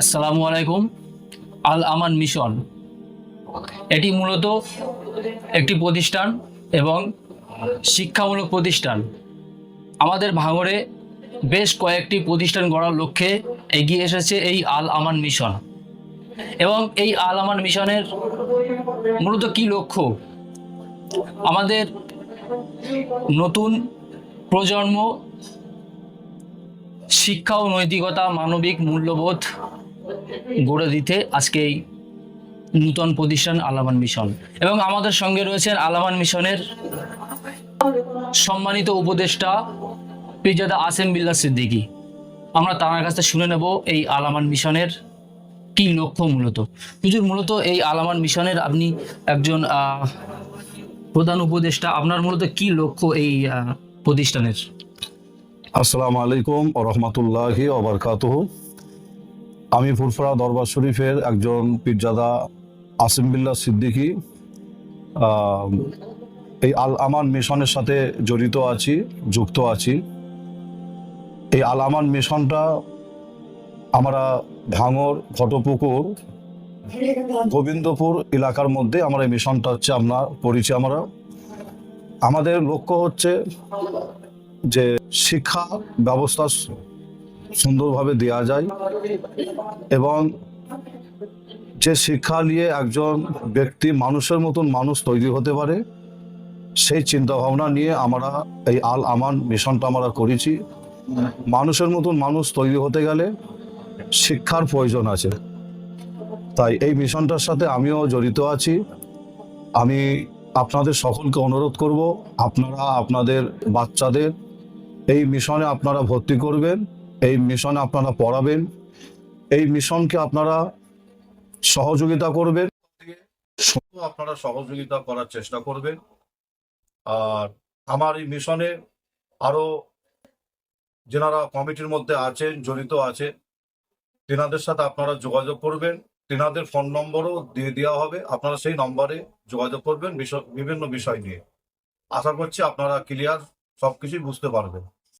আসসালামু আলাইকুম। আল আমান মিশন। এটি মূলত একটি প্রতিষ্ঠান এবং শিক্ষামূলক প্রতিষ্ঠান। আমাদের ভাঙড়ে বেশ কয়েকটি প্রতিষ্ঠান গড়ার লক্ষ্যে এগিয়ে এসেছে এই আল আমান মিশন। এবং এই আল আমান মিশনের মূলত কি লক্ষ্য? আমাদের নতুন প্রজন্ম শিক্ষা ও নৈতিকতা, মানবিক মূল্যবোধ গড়ে দিতে আজকে এই নূতন প্রতিষ্ঠান আলামান মিশন। এবং আমাদের সঙ্গে রয়েছেন আলামান মিশনের সম্মানিত উপদেষ্টা পিজাদা আসেম বিল্লা সিদ্দিকী। আমরা তার কাছে শুনে নেব এই আলামান মিশনের কি লক্ষ্য মূলত। হুজুর, মূলত এই আলামান মিশনের আপনি একজন প্রধান উপদেষ্টা, আপনার মূলত কি লক্ষ্য এই প্রতিষ্ঠানের? আসসালামু আলাইকুম রহমতুল্লাহি ওবরকাতুহ আমি ফুরফুরা দরবার শরীফের একজন পীরজাদা আসিম বিল্লাহ সিদ্দিকী এই আল আমান মিশনের সাথে জড়িত আছি, যুক্ত আছি। এই আল আমান মিশনটা আমরা ভাঙর, ঘটপুকুর, গোবিন্দপুর এলাকার মধ্যে আমরা এই মিশনটা হচ্ছে আমরা করেছি আমরা। আমাদের লক্ষ্য হচ্ছে যে শিক্ষা ব্যবস্থা সুন্দরভাবে দেওয়া যায় এবং যে শিক্ষা নিয়ে একজন ব্যক্তি মানুষের মতন মানুষ তৈরি হতে পারে, সেই চিন্তা ভাবনা নিয়ে আমরা এই আল আমান মিশনটা আমরা করেছি। মানুষের মতন মানুষ তৈরি হতে গেলে শিক্ষার প্রয়োজন আছে। তাই এই মিশনটার সাথে আমিও জড়িত আছি। আমি আপনাদের সকলকে অনুরোধ করব, আপনারা আপনাদের বাচ্চাদের এই মিশনে আপনারা ভর্তি করবেন। এই মিশন আপনারা পড়াবেন। এই মিশনকে আপনারা সহযোগিতা করবেন। শুধু আপনারা সহযোগিতা করার চেষ্টা করবেন। আর আমার এই মিশনে আরও যেনারা কমিটির মধ্যে আছেন, জড়িত আছেন, তেনাদের সাথে আপনারা যোগাযোগ করবেন। তেনাদের ফোন নম্বরও দিয়ে দেওয়া হবে। আপনারা সেই নম্বরে যোগাযোগ করবেন বিভিন্ন বিষয় নিয়ে। আশা করছি আপনারা ক্লিয়ার সবকিছুই বুঝতে পারবেন।